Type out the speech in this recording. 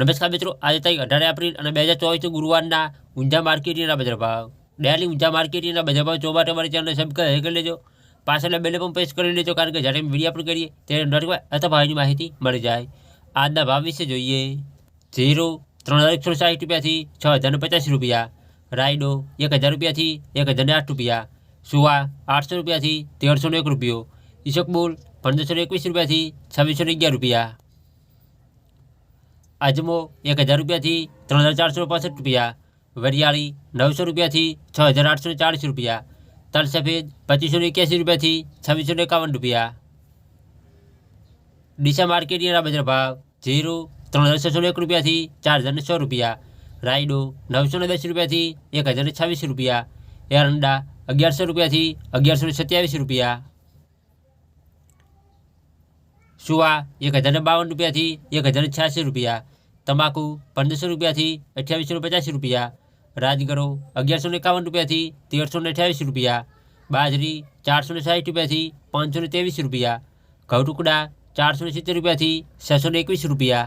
નમસ્કાર મિત્રો આજે તારીખ 18 એપ્રિલ અને 2024 નો ગુરુવાર ના ઉંજા માર્કેટના બજાર ભાવ ડેલી ઉંજા માર્કેટના બજાર ભાવ ચોબાર તમારે ચેનલ સબ્સ્ક્રાઇબ કરી લેજો પાછળના બેલ આઇકન પ્રેસ કરી લેજો કારણ કે જ્યારે વીડિયો અપલોડ કરીએ ત્યારે નોટિફિકેશન આ તો ભાવની માહિતી મળી જાય આજના ભાવ વિશે જોઈએ 0 3160 રૂપિયા થી 6050 રૂપિયા રાયડો 1000 રૂપિયા થી 1018 રૂપિયા સુવા 800 રૂપિયા થી 1301 રૂપિયા ઇશકબુલ 1521 રૂપિયા થી 2611 રૂપિયા अजमो एक हज़ार रुपया थी तरह हज़ार चार सौ पांसठ रुपया वरियाड़ी नौ सौ रुपया थी छः हज़ार आठ सौ चालीस रुपया तल सफ़ेद पच्चीस सौ इक्यासी रुपया थी छब्बीस सौ इक्यावन रुपया डीसा मार्केट यारा बजर भाव जीरो तरह हज़ार छः सौ एक रुपया थी चार हज़ार सौ रुपया राइडो नौ सौ नब्बे रुपया थी एक हज़ार छब्बीस रुपया एरंडा अग्यारह सौ रुपया थी अग्यारह सौ सत्यावीस रुपया सुहा एक हज़ार बावन रुपया थी एक हज़ार छियासी रुपया તમાકુ પંદરસો રૂપિયાથી અઠ્યાવીસો પચાસ રૂપિયા રાજગરો અગિયારસો એકાવન રૂપિયાથી તેરસો અઠ્યાવીસ રૂપિયા બાજરી ચારસો સાહીઠ રૂપિયાથી પાંચસો ત્રેવીસ રૂપિયા ઘઉં ટુકડા ચારસો સિત્તેર રૂપિયાથી છસો એકવીસ રૂપિયા